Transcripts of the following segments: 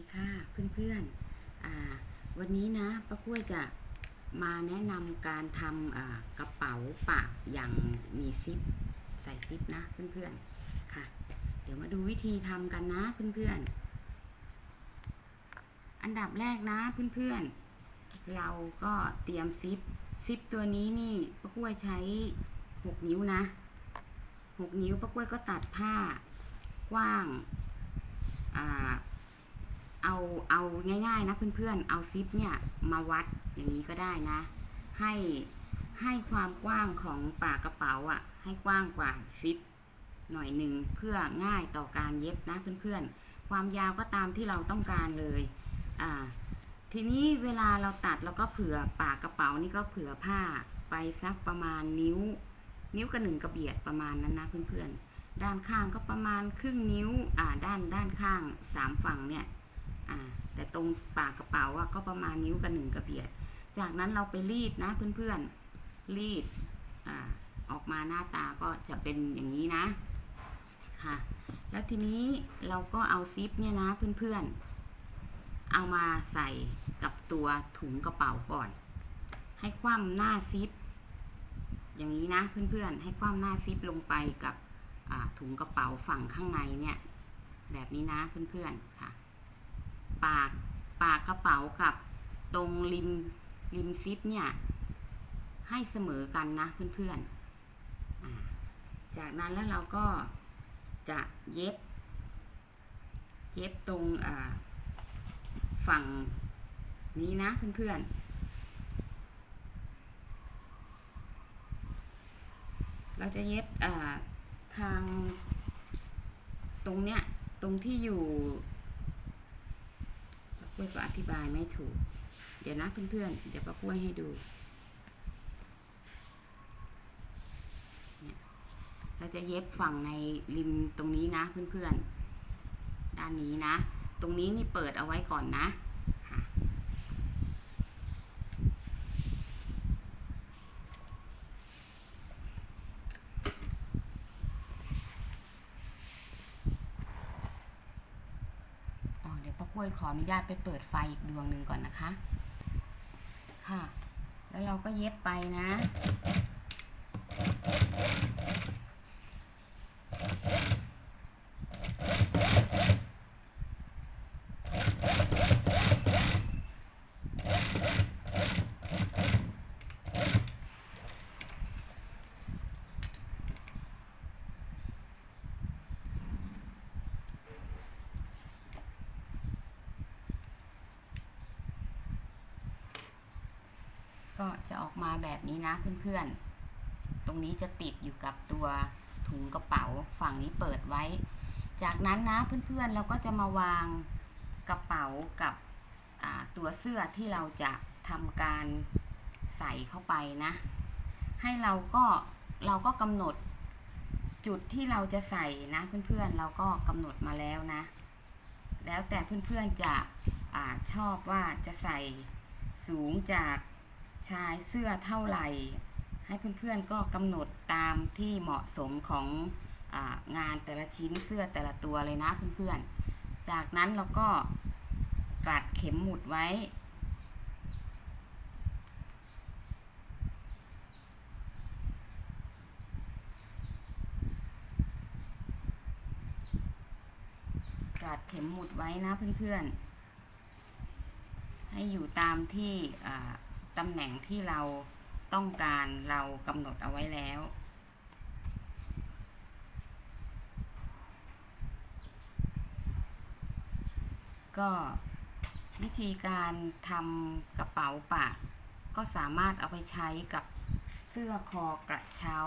ดีค่ะเพื่อนๆอ่าวันนี้นะป้ากล้วยจะมาแนะนำการทำอ่ากระเป๋าปากอย่างมีซิปใส่ซิปนะเพื่อนๆค่ะ เดี๋ยวมาดูวิธีทำกันนะเพื่อนๆ อันดับแรกนะเพื่อนๆ เราก็เตรียมซิปซิปตัวนี้นี่ป้ากล้วยใช้6นิ้วนะ6นิ้วป้ากล้วยก็ตัดผ้ากว้างอ่า เอาเอาง่ายๆนะเพื่อนๆ เอาซิปเนี่ยมาวัดอย่างนี้ก็ได้นะ ให้ให้ความกว้างของปากกระเป๋าอะ่ะ ให้กว้างกว่าซิปหน่อยหนึ่งเพื่อง่ายต่อการเย็บนะเพื่อนๆ ความยาวก็ตามที่เราต้องการเลยอ่าทีนี้เวลาเราตัดเราก็เผื่อปากกระเป๋านี่ก็เผื่อผ้าไปสักประมาณนิ้ว นิ้วกับหนึ่งกระเบียดประมาณนั้นนะเพื่อนๆ ด้านข้างก็ประมาณครึ่งนิ้วอ่าด้านด้านข้างสามฝั่งเนี่ย อ่าแต่ตรงปากกระเป๋าอะก็ประมาณนิ้วกับหนึ่งกระเบียด จากนั้นเราไปรีดนะเพื่อนๆ รีดอ่าออกมาหน้าตาก็จะเป็นอย่างนี้นะค่ะ แล้วทีนี้เราก็เอาซิปเนี่ยนะเพื่อนๆ เอามาใส่กับตัวถุงกระเป๋าก่อน ให้คว่ำหน้าซิป อย่างนี้นะเพื่อนๆ ให้คว่ำหน้าซิปลงไปกับถุงกระเป๋าฝั่งข้างในเนี่ย แบบนี้นะเพื่อนๆค่ะ ปากปากกระเป๋ากับตรงริมริมซิปเนี่ย ให้เสมอกันนะเพื่อนๆอ่าจากนั้นแล้วเราก็จะเย็บ เย็บตรงฝั่งนี้นะเพื่อนๆ เราจะเย็บทางตรงเนี้ยตรงที่อยู่ ล้วยก็อธิบายไม่ถูก เดี๋ยวนะเพื่อนๆ เดี๋ยวป้ากล้วยให้ดูเนี่ยเราจะเย็บฝั่งในริมตรงนี้นะเพื่อนๆ ด้านนี้นะ ตรงนี้นี่เปิดเอาไว้ก่อนนะ ค่ะ อ๋อเดี๋ย วยขออนุญาตไปเปิดไฟอีกดวงหนึ่งก่อนนะคะ ค่ะ แล้วเราก็เย็บไปนะ ก็จะออกมาแบบนี้นะเพื่อนๆ ตรงนี้จะติดอยู่กับตัวถุงกระเป๋าฝั่งนี้เปิดไว้ จากนั้นนะเพื่อนๆ เราก็จะมาวางกระเป๋ากับตัวเสื้อที่เราจะทำการใส่เข้าไปนะ ให้เราก็เราก็กำหนดจุดที่เราจะใส่นะเพื่อนๆ เราก็กำหนดมาแล้วนะ แล้วแต่เพื่อนๆจะอชอบว่าจะใส่สูงจาก ชายเสื้อเท่าไหร่ ให้เพื่อนๆก็กำหนดตามที่เหมาะสมขององานแต่ละชิ้นเสื้อแต่ละตัวเลยนะเพื่อนๆ จากนั้นเราก็กัดเข็มหมุดไว้ กัดเข็มหมุดไว้นะเพื่อนๆ ให้อยู่ตามที่อ่า ตำแหน่งที่เราต้องการเรากำหนดเอาไว้แล้ว ก็วิธีการทำกระเป๋าปากก็สามารถเอาไปใช้กับเสื้อคอกระเช้า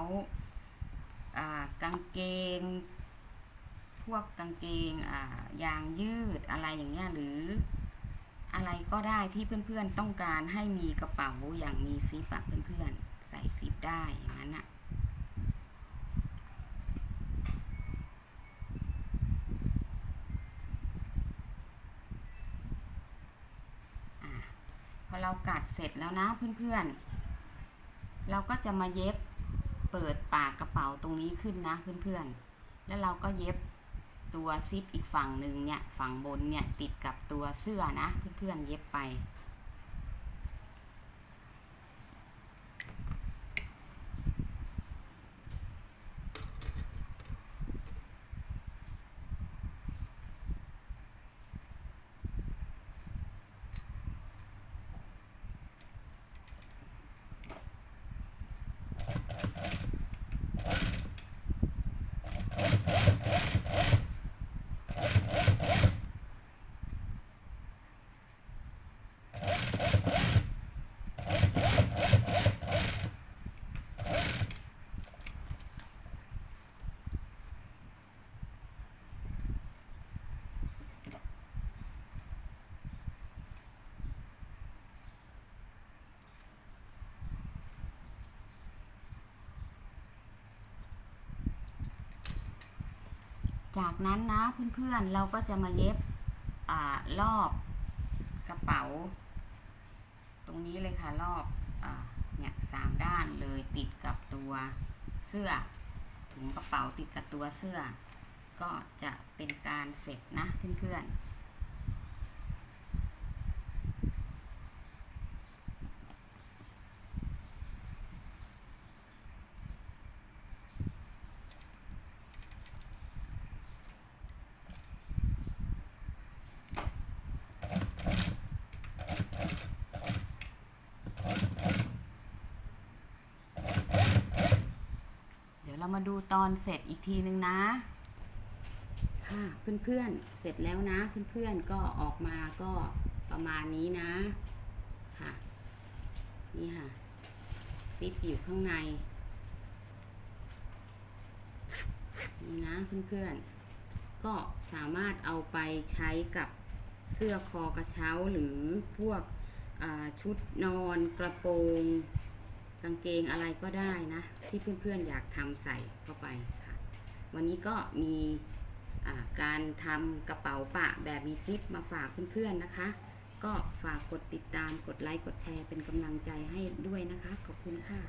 กางเกง พวกกางเกงยางยืดอะไรอย่างเงี้ยหรือ อะไรก็ได้ที่เพื่อนๆต้องการให้มีกระเป๋าอย่างมีซิปอะเพื่อนๆ ใส่ซิปได้อย่างนั้นอะอะพอเรากัดเสร็จแล้วนะเพื่อนๆ เราก็จะมาเย็บเปิดปากกระเป๋าตรงนี้ขึ้นนะเพื่อนๆ แล้วเราก็เย็บ ตัวซิปอีกฝั่งหนึ่งเนี่ยฝั่งบนเนี่ยติดกับตัวเสื้อนะเพื่อนๆเย็บไป จากนั้นนะเพื่อนๆเราก็จะมาเย็บอรอบกระเป๋า ตรงนี้เลยค่ะรอบอเนี่ยสามด้านเลยติดกับตัวเสื้อ ถุงกระเป๋าติดกับตัวเสื้อ ก็จะเป็นการเสร็จนะเพื่อนๆ เดี๋ยวเรามาดูตอนเสร็จอีกทีนึงนะค่ะเพื่อนๆ เสร็จแล้วนะเพื่อนๆ ก็ออกมาก็ประมาณนี้นะค่ะ นี่ค่ะ ซิปอยู่ข้างใน นี่นะเพื่อนๆ ก็สามารถเอาไปใช้กับเสื้อคอกระเช้าหรือพวกชุดนอนกระโปรง กางเกงอะไรก็ได้นะ ที่เพื่อนๆอยากทำใส่เข้าไปค่ะ วันนี้ก็มีการทำกระเป๋าปะแบบมีซิปมาฝากเพื่อนๆนะคะ ก็ฝากกดติดตามกดไลค์กดแชร์เป็นกำลังใจให้ด้วยนะคะ ขอบคุณค่ะ